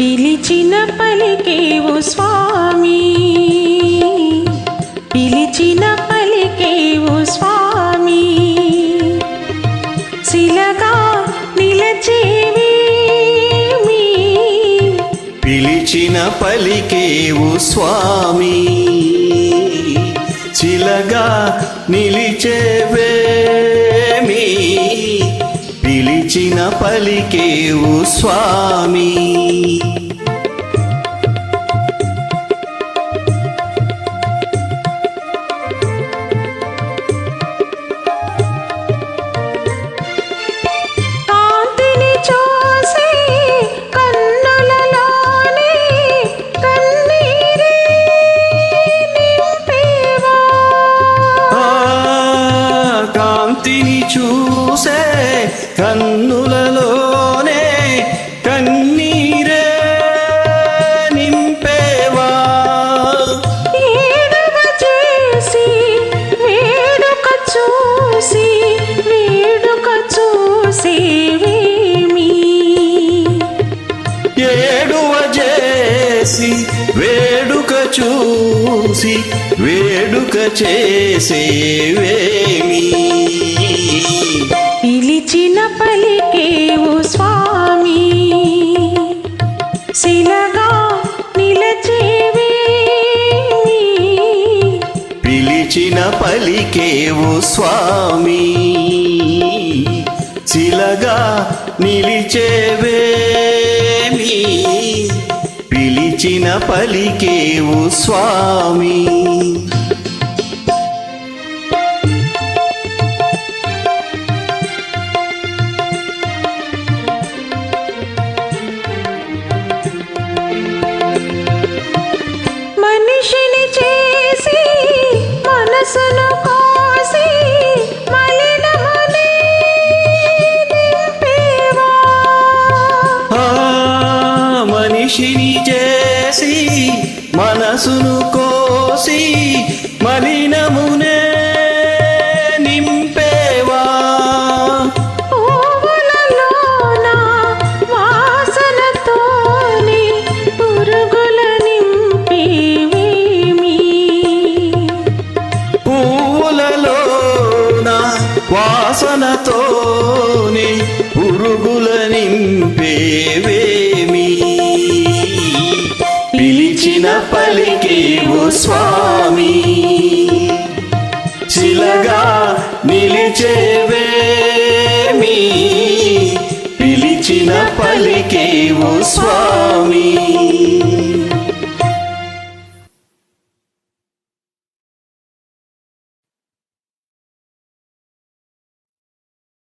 పిలిచిన పలికేవు స్వామి. పిలిచిన పలికేవు స్వామి. శిలగా నిలచేవి పిలిచిన పలికేవు స్వామి. చిలగా నిలిచేవేమీ పిలిచిన పలికేవు స్వామి. కాంతిని చూసే కన్నులలోనే కన్నీరే నింపేవా? చేసి వేడుక చూసి వేడుక చూసి ఏడువ చేసి వేడుక చూసి వేడుక చేసేవేమి పిలిచిన పలికేవు స్వామి. చిలగా నిలిచేవేమి? పిలిచిన పలికేవు స్వామి. మనసును కోసి మనిషిని చేసి మనసును కోసి మలినమునే వాసనతోనే పురుగుల నింపేవేమి? పిలిచిన పలికేవు స్వామి. చిలగా నిలిచేవేమి? పిలిచిన పలికేవు స్వామి.